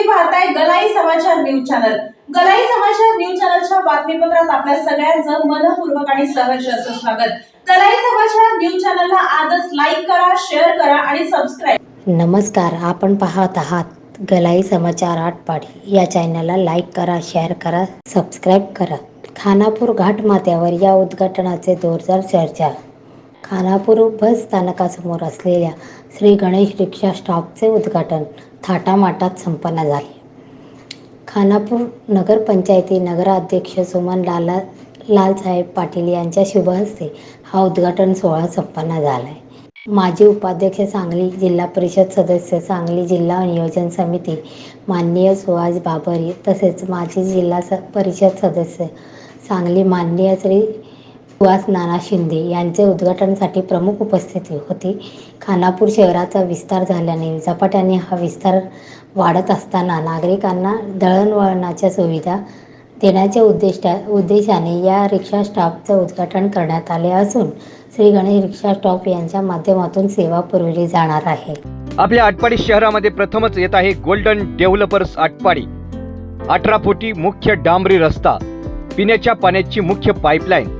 तुम्ही पाहताय गलाई समाचार न्यूज चॅनल. गलाई समाचार न्यूज चॅनलच्या बातमीपत्रात आपल्या सगळ्यांचं मनपूर्वक आणि सहर्ष असं स्वागत. गलाई समाचार न्यूज चॅनलला आजच लाईक करा शेअर करा आणि सबस्क्राईब नमस्कार आपण पाहत आहात गलाई समाचार आटपाडी. या चॅनलला लाईक करा शेअर करा सबस्क्राईब करा. खानापूर घाटमाथ्यावर या उद्घाटनाचे जोरदार चर्चा. खानापूर बस स्थानकासमोर असलेल्या श्री गणेश रिक्षा स्टॉपचे उद्घाटन. थाटामाटात संपन्न झाले. खानापूर नगरपंचायती नगराध्यक्ष सुमन लाला लालसाहेब पाटील यांच्या शुभ हस्ते हा उद्घाटन सोहळा संपन्न झाला आहे माजी उपाध्यक्ष सांगली जिल्हा परिषद सदस्य सांगली जिल्हा नियोजन समिती माननीय सुहास बाबरी तसेच माजी जिल्हा स परिषद सदस्य सांगली माननीय श्री सुहास नाना शिंदे यांचे उद्घाटनासाठी प्रमुख उपस्थिती होती. खानापूर शहराचा विस्तार झाल्याने झपाट्याने हा विस्तार वाढत असताना नागरिकांना दळणवळणाच्या सुविधा देण्याच्या उद्दिष्टा उद्देशाने या रिक्षा स्टॉपचं उद्घाटन करण्यात आले असून श्री गणेश रिक्षा स्टॉप यांच्या माध्यमातून सेवा पुरविली जाणार आहे. आपल्या आटपाडी शहरामध्ये प्रथमच येत आहे गोल्डन डेव्हलपर्स आटपाडी. अठरा फुटी मुख्य डांबरी रस्ता. पिण्याच्या पाण्याची मुख्य पाईपलाईन